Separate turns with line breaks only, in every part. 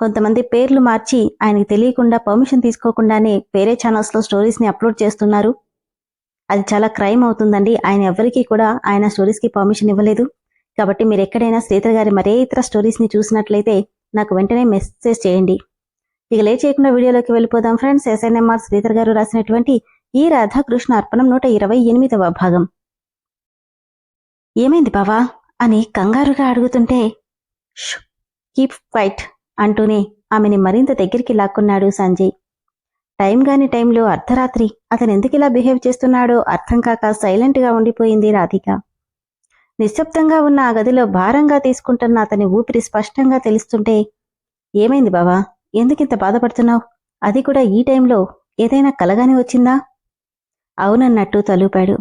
కొంతమంది పేర్లు మార్చి ఆయనకి తెలియకుండా పర్మిషన్ తీసుకోకుండానే వేరే ఛానల్స్లో లో అప్లోడ్ చేస్తున్నారు. అది చాలా క్రైమ్ అవుతుందండి. ఆయన ఎవరికీ కూడా ఆయన స్టోరీస్కి పర్మిషన్ ఇవ్వలేదు. కాబట్టి మీరు ఎక్కడైనా శ్రీధర్ గారి మరే ఇతర స్టోరీస్ని చూసినట్లయితే నాకు వెంటనే మెసేజ్ చేయండి. ఇక లే చేయకుండా వీడియోలోకి వెళ్ళిపోదాం ఫ్రెండ్స్. ఎస్ఎన్ఎంఆర్ శ్రీధర్ గారు రాసినటువంటి ఈ రాధాకృష్ణ అర్పణం నూట ఇరవై ఎనిమిదవ భాగం. ఏమైంది బావా? అని కంగారుగా అడుగుతుంటే కీప్ క్వైట్. అంటూనే ఆమెని మరింత దగ్గరికి లాక్కున్నాడు సంజయ్. టైం గాని టైంలో అర్ధరాత్రి అతను బిహేవ్ చేస్తున్నాడో అర్థం కాక సైలెంట్గా ఉండిపోయింది రాధిక. నిశ్శబ్దంగా ఉన్న ఆ గదిలో భారంగా తీసుకుంటున్న అతని ఊపిరి స్పష్టంగా తెలుస్తుంటే ఏమైంది బావా? ఎందుకింత బాధపడుతున్నావు? అది కూడా ఈ టైంలో ఏదైనా కలగాని వచ్చిందా? అవునన్నట్టు తలూపాడు.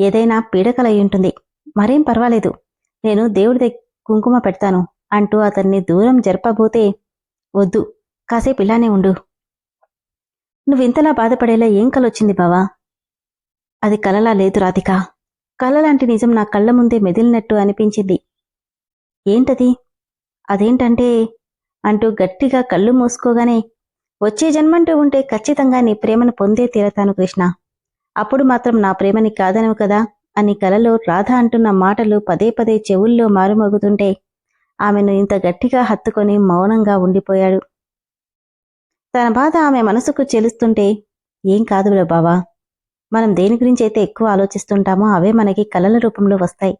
ఏదైనా పీడకలయ్యుంటుంది. మరేం పర్వాలేదు. నేను దేవుడి కుంకుమ పెడతాను. అంటూ అతన్ని దూరం జరపబోతే వద్దు కాసేపు ఇలానే ఉండు. నువ్వింతలా బాధపడేలా ఏం కలొచ్చింది బావా? అది కలలా లేదు రాధిక. కలలాంటి నిజం నా కళ్ళ ముందే మెదిలినట్టు అనిపించింది. ఏంటది? అదేంటంటే అంటూ గట్టిగా కళ్ళు మూసుకోగానే వచ్చే జన్మంటూ ఉంటే ఖచ్చితంగా నీ ప్రేమను పొందే తీరతాను కృష్ణ. అప్పుడు మాత్రం నా ప్రేమని కాదనవు కదా అని కలలో రాధ అంటున్న మాటలు పదే పదే చెవుల్లో మారుమోగుతుంటే ఆమెను ఇంత గట్టిగా హత్తుకొని మౌనంగా ఉండిపోయాడు. తన బాధ ఆమె మనసుకు చెలుస్తుంటే ఏం కాదులే బావా. మనం దేని గురించి అయితే ఎక్కువ ఆలోచిస్తుంటామో అవే మనకి కలల రూపంలో వస్తాయి.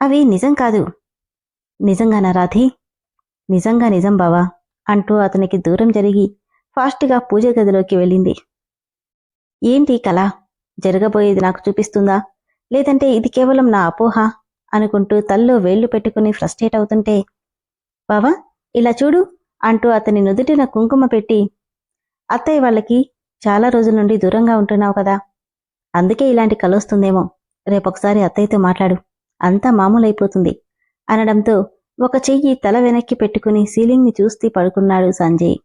అవి నిజం కాదు. నిజంగానా రాధి? నిజంగా నిజం బావా అంటూ అతనికి దూరం జరిగి ఫాస్ట్గా పూజ గదిలోకి వెళ్ళింది. ఏంటి కళ జరగబోయేది నాకు చూపిస్తుందా? లేదంటే ఇది కేవలం నా అపోహ? అనుకుంటూ తల్లో వేళ్ళు పెట్టుకుని ఫ్రస్ట్రేట్ అవుతుంటే బావా ఇలా చూడు అంటూ అతని నుదుటిన కుంకుమ పెట్టి అత్తయ్య వాళ్ళకి చాలా రోజుల నుండి దూరంగా ఉంటున్నావు కదా. అందుకే ఇలాంటి కలొస్తుందేమో రేపొకసారి అత్తయ్యతో మాట్లాడు. అంతా మామూలైపోతుంది అనడంతో ఒక చెయ్యి తల వెనక్కి పెట్టుకుని సీలింగ్ని చూస్తూ పడుకున్నాడు సంజయ్.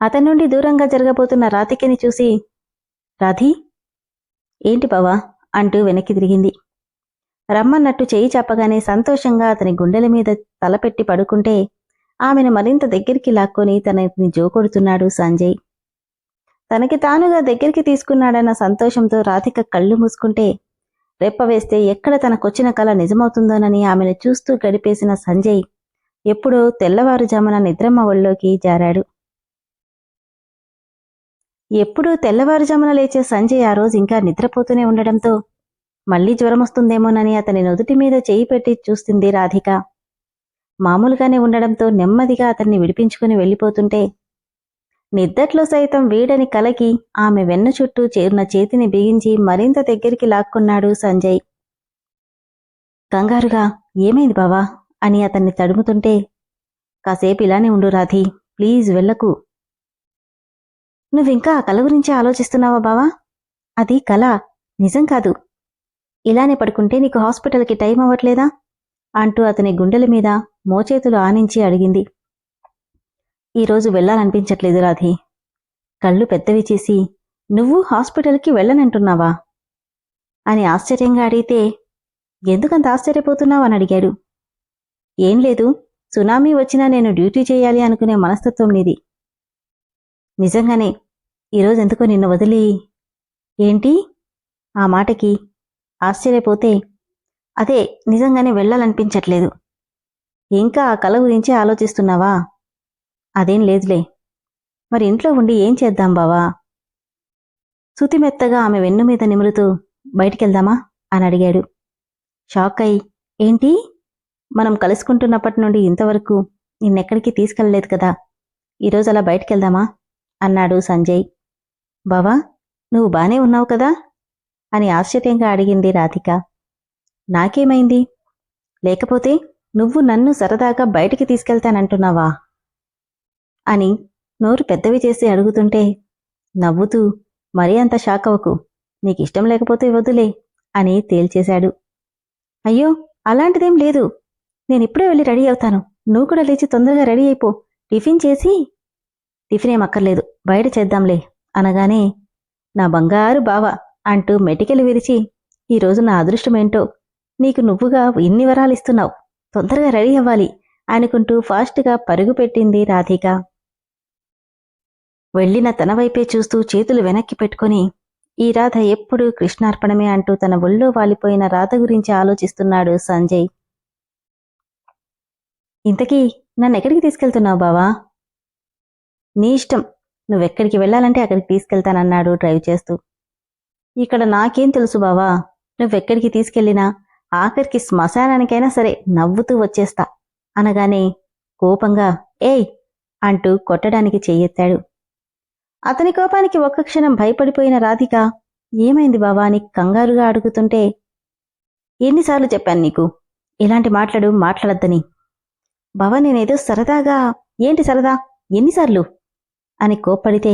అతని నుండి దూరంగా జరగబోతున్న రాధికని చూసి రాధి ఏంటి బావా? అంటూ వెనక్కి తిరిగింది. రమ్మన్నట్టు చేయి చెప్పగానే సంతోషంగా అతని గుండెల మీద తలపెట్టి పడుకుంటే ఆమెను మరింత దగ్గరికి లాక్కొని తనని జోకొడుతున్నాడు సంజయ్. తనకి తానుగా దగ్గరికి తీసుకున్నాడన్న సంతోషంతో రాధిక కళ్ళు మూసుకుంటే రెప్ప వేస్తే ఎక్కడ తనకొచ్చిన కళ నిజమవుతుందోనని ఆమెను చూస్తూ గడిపేసిన సంజయ్ ఎప్పుడో తెల్లవారుజామున నిద్రమ్మ ఒళ్ళోకి జారాడు. ఎప్పుడూ తెల్లవారుజామున లేచే సంజయ్ ఆ రోజు ఇంకా నిద్రపోతూనే ఉండడంతో మళ్ళీ జ్వరం వస్తుందేమోనని అతని నుదుటి మీద చేయి పెట్టి చూస్తుంది రాధిక. మామూలుగానే ఉండడంతో నెమ్మదిగా అతన్ని విడిపించుకుని వెళ్ళిపోతుంటే నిద్దట్లో సైతం వీడని కలకి ఆమె వెన్ను చుట్టూ చేరిన చేతిని బిగించి మరింత దగ్గరికి లాక్కున్నాడు సంజయ్. కంగారుగా ఏమైంది బావా? అని అతన్ని తడుముతుంటే కాసేపు ఇలానే ఉండు రాధి ప్లీజ్ వెళ్ళకు. నువ్వింకా ఆ కల గురించి ఆలోచిస్తున్నావా బావా? అది కల నిజం కాదు. ఇలానే పడుకుంటే నీకు హాస్పిటల్కి టైం అవ్వట్లేదా? అంటూ అతని గుండెల మీద మోచేతులు ఆనించి అడిగింది. ఈరోజు వెళ్ళాలనిపించట్లేదు రాధి. కళ్ళు పెద్దవి చేసి నువ్వు హాస్పిటల్కి వెళ్ళనంటున్నావా? అని ఆశ్చర్యంగా అడిగితే ఎందుకంత ఆశ్చర్యపోతున్నావు? అని అడిగాడు. ఏం లేదు సునామీ వచ్చినా నేను డ్యూటీ చేయాలి అనుకునే మనస్తత్వం నీది. నిజంగానే ఈరోజు ఎందుకో నిన్ను వదిలి ఏంటి? ఆ మాటకి ఆశ్చర్యపోతే అదే నిజంగానే వెళ్ళాలనిపించట్లేదు. ఇంకా ఆ కల గురించి ఆలోచిస్తున్నావా? అదేం లేదులే. మరి ఇంట్లో ఉండి ఏం చేద్దాం బావా? సుతిమెత్తగా ఆమె వెన్ను మీద నిమురుతూ బయటికెళ్దామా? అని అడిగాడు. షాక్ అయి ఏంటి? మనం కలుసుకుంటున్నప్పటి నుండి ఇంతవరకు నిన్నెక్కడికి తీసుకెళ్ళలేదు కదా? ఈరోజు అలా బయటికెళ్దామా? అన్నాడు సంజయ్. బావా నువ్వు బానే ఉన్నావు కదా? అని ఆశ్చర్యంగా అడిగింది రాధిక. నాకేమైంది? లేకపోతే నువ్వు నన్ను సరదాగా బయటికి తీసుకెళ్తానంటున్నావా? అని నోరు పెద్దవి చేసి అడుగుతుంటే నవ్వుతూ మరీ అంత షాక్ అవ్వకు నీకిష్టం లేకపోతే వదిలే అని తేల్చేశాడు. అయ్యో అలాంటిదేం లేదు. నేనిప్పుడే వెళ్ళి రెడీ అవుతాను. నువ్వు కూడా లేచి తొందరగా రెడీ అయిపో. టిఫిన్ చేసి టిఫిన్ ఏం అక్కర్లేదు. బయట చేద్దాంలే అనగానే నా బంగారు బావ అంటూ మెటికెలు విరిచి ఈరోజు నా అదృష్టమేంటో? నీకు నువ్వుగా ఇన్ని వరాలిస్తున్నావు తొందరగా రెడీ అవ్వాలి అనుకుంటూ ఫాస్ట్గా పరుగు పెట్టింది రాధిక. వెళ్ళిన తన వైపే చూస్తూ చేతులు వెనక్కి పెట్టుకొని ఈ రాధ ఎప్పుడూ కృష్ణార్పణమే అంటూ తన ఒళ్ళో వాలిపోయిన రాధ గురించి ఆలోచిస్తున్నాడు సంజయ్. ఇంతకీ నన్ను ఎక్కడికి తీసుకెళ్తున్నావు బావా? నీ ఇష్టం. నువ్వెక్కడికి వెళ్ళాలంటే అక్కడికి తీసుకెళ్తానన్నాడు డ్రైవ్ చేస్తూ. ఇక్కడ నాకేం తెలుసు బావా? నువ్వెక్కడికి తీసుకెళ్ళినా ఆఖరికి శ్మశానానికైనా సరే నవ్వుతూ వచ్చేస్తా. అనగానే కోపంగా ఏయ్! అంటూ కొట్టడానికి చెయ్యెత్తాడు. అతని కోపానికి ఒక్క క్షణం భయపడిపోయిన రాధిక ఏమైంది బావా? అని కంగారుగా అడుగుతుంటే ఎన్నిసార్లు చెప్పాను నీకు? ఇలాంటి మాట్లాడు మాట్లాడద్దని. బావా నేనేదో సరదాగా ఏంటి సరదా? ఎన్నిసార్లు? అని కోప్పడితే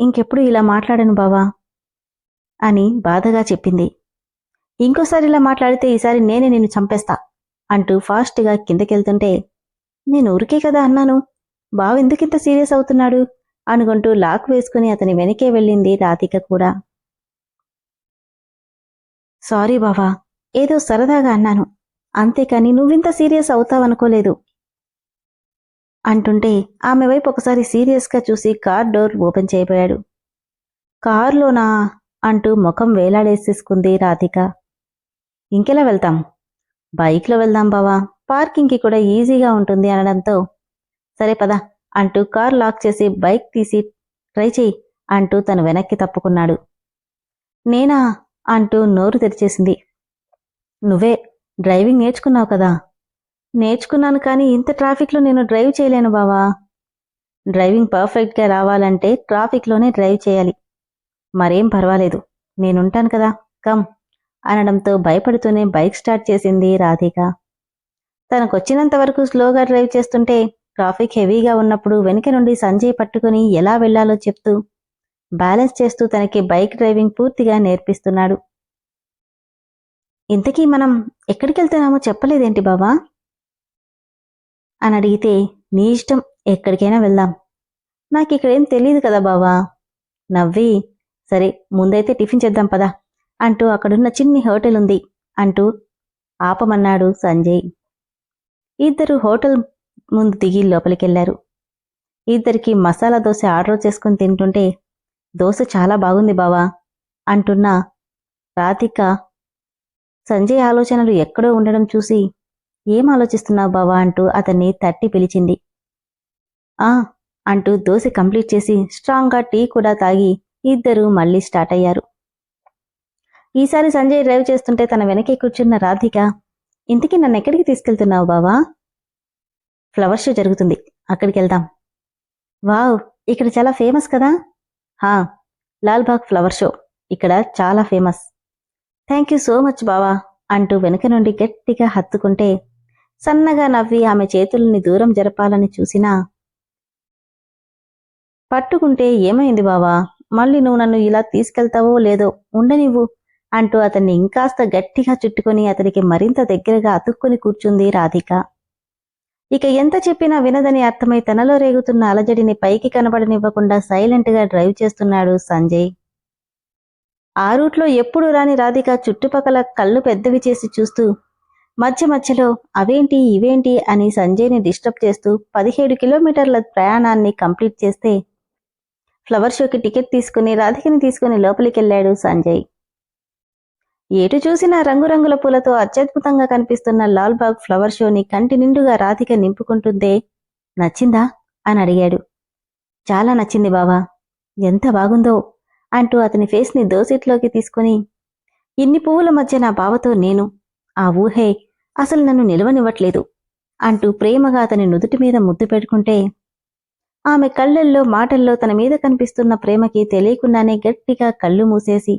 ఇంకెప్పుడు ఇలా మాట్లాడను బావా. అని బాధగా చెప్పింది. ఇంకోసారి ఇలా మాట్లాడితే ఈసారి నేనే నిన్ను చంపేస్తా అంటూ ఫాస్ట్గా కిందకెళ్తుంటే నేను ఊరికే కదా అన్నాను. బావెందుకింత సీరియస్ అవుతున్నాడు? అనుకుంటూ లాక్ వేసుకుని అతని వెనకే వెళ్ళింది రాధిక కూడా. సారీ బావా ఏదో సరదాగా అన్నాను. అంతేకాని నువ్వింత సీరియస్ అవుతావనుకోలేదు. అంటుంటే ఆమె వైపు ఒకసారి సీరియస్గా చూసి కార్ డోర్ ఓపెన్ చేయబోయాడు. కారులోనా? అంటూ ముఖం వేలాడేసేసుకుంది రాధిక. ఇంకెలా వెళ్తాం? బైక్లో వెళ్దాం బావా. పార్కింగ్కి కూడా ఈజీగా ఉంటుంది అనడంతో సరే పద అంటూ కార్ లాక్ చేసి బైక్ తీసి ట్రై చెయ్యి అంటూ తను వెనక్కి తప్పుకున్నాడు. నేనా? అంటూ నోరు తెరిచేసింది. నువ్వే డ్రైవింగ్ నేర్చుకున్నావు కదా. నేర్చుకున్నాను కానీ ఇంత ట్రాఫిక్లో నేను డ్రైవ్ చేయలేను బావా. డ్రైవింగ్ పర్ఫెక్ట్గా రావాలంటే ట్రాఫిక్లోనే డ్రైవ్ చేయాలి. మరేం పర్వాలేదు. నేనుంటాను కదా కమ్ అనడంతో భయపడుతూనే బైక్ స్టార్ట్ చేసింది రాధిక. తనకొచ్చినంత వరకు స్లోగా డ్రైవ్ చేస్తుంటే ట్రాఫిక్ హెవీగా ఉన్నప్పుడు వెనుక నుండి సంజయ్ పట్టుకుని ఎలా వెళ్ళాలో చెప్తూ బ్యాలెన్స్ చేస్తూ తనకి బైక్ డ్రైవింగ్ పూర్తిగా నేర్పిస్తున్నాడు. ఇంతకీ మనం ఎక్కడికి వెళ్తున్నామో చెప్పలేదేంటి బావా? అని అడిగితే నీ ఇష్టం ఎక్కడికైనా వెళ్దాం. నాకు ఇక్కడేం తెలియదు కదా బావా. నవ్వి సరే ముందైతే టిఫిన్ చేద్దాం పదా అంటూ అక్కడున్న చిన్ని హోటల్ ఉంది అంటూ ఆపమన్నాడు సంజయ్. ఇద్దరు హోటల్ ముందు దిగి లోపలికెళ్ళారు. ఇద్దరికి మసాలా దోశ ఆర్డర్ చేసుకుని తింటుంటే దోశ చాలా బాగుంది బావా అంటున్న రాధిక. సంజయ్ ఆలోచనలు ఎక్కడో ఉండడం చూసి ఏం ఆలోచిస్తున్నావు బావా అంటూ అతన్ని తట్టి పిలిచింది. ఆ అంటూ దోశ కంప్లీట్ చేసి స్ట్రాంగ్గా టీ కూడా తాగి ఇద్దరూ మళ్ళీ స్టార్ట్ అయ్యారు. ఈసారి సంజయ్ డ్రైవ్ చేస్తుంటే తన వెనకే కూర్చున్న రాధిక ఇంతకీ నన్ను ఎక్కడికి తీసుకెళ్తున్నావు బావా? ఫ్లవర్ షో జరుగుతుంది. అక్కడికి వెళ్దాం. వావ్! ఇక్కడ చాలా ఫేమస్ కదా? హా! Lalbagh flower show. ఇక్కడ చాలా famous. Thank you so much బావా అంటూ వెనుక నుండి గట్టిగా హత్తుకుంటే సన్నగా నవ్వి ఆమె చేతుల్ని దూరం జరపాలని చూసినా పట్టుకుంటే ఏమైంది బావా? మళ్ళీ నువ్వు నన్ను ఇలా తీసుకెళ్తావో లేదో ఉండనివ్వు అంటూ అతన్ని ఇంకాస్త గట్టిగా చుట్టుకొని అతనికి మరింత దగ్గరగా అతుక్కుని కూర్చుంది రాధిక. ఇక ఎంత చెప్పినా వినదని అర్థమై తనలో రేగుతున్న అలజడిని పైకి కనబడనివ్వకుండా సైలెంట్గా డ్రైవ్ చేస్తున్నాడు సంజయ్. ఆ రూట్లో ఎప్పుడు రాని రాధిక చుట్టుపక్కల కళ్ళు పెద్దవి చేసి చూస్తూ మధ్య మధ్యలో అవేంటి ఇవేంటి అని సంజయ్ని డిస్టర్బ్ చేస్తూ పదిహేడు కిలోమీటర్ల ప్రయాణాన్ని కంప్లీట్ చేస్తే ఫ్లవర్ షోకి టికెట్ తీసుకుని రాధికని తీసుకుని లోపలికెళ్ళాడు సంజయ్. ఎటు చూసినా రంగురంగుల పూలతో అత్యద్భుతంగా కనిపిస్తున్న లాల్బాగ్ ఫ్లవర్ షోని కంటి నిండుగా రాధిక నింపుకుంటుందే నచ్చిందా అని అడిగాడు. చాలా నచ్చింది బావా ఎంత బాగుందో అంటూ అతని ఫేస్ని దోసిట్లోకి తీసుకుని ఇన్ని పువ్వుల మధ్య నా బావతో నేను ఆ ఊహే అసలు నన్ను నిలవనివ్వట్లేదు అంటూ ప్రేమగా అతని నుదుటి మీద ముద్దు పెట్టుకుంటే ఆమె కళ్ళల్లో మాటల్లో తన మీద కనిపిస్తున్న ప్రేమకి తెలియకుండానే గట్టిగా కళ్ళు మూసేసి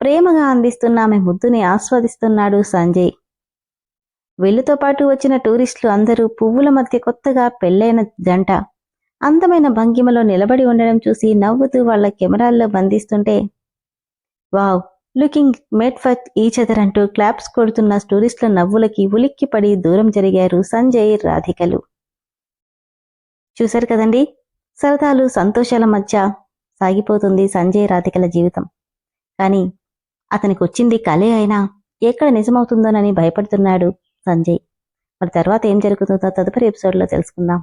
ప్రేమగా అందిస్తున్న ఆమె ముద్దుని ఆస్వాదిస్తున్నాడు సంజయ్. వీళ్ళతో పాటు వచ్చిన టూరిస్టులు అందరూ పువ్వుల మధ్య కొత్తగా పెళ్ళైన జంట. అందమైన భంగిమలో నిలబడి ఉండడం చూసి నవ్వుతూ వాళ్ళ కెమెరాల్లో బంధిస్తుంటే wow looking made for each other అంటూ క్లాప్స్ కొడుతున్న టూరిస్టుల నవ్వులకి ఉలిక్కిపడి దూరం జరిగారు సంజయ్ రాధికలు. చూశారు కదండి? సరదాలు సంతోషాల మధ్య సాగిపోతుంది సంజయ్ రాధికల జీవితం. కానీ అతనికి వచ్చింది కలే అయినా ఎక్కడ నిజమవుతుందోనని భయపడుతున్నాడు సంజయ్. మరి తర్వాత ఏం జరుగుతుందో తదుపరి ఎపిసోడ్లో తెలుసుకుందాం.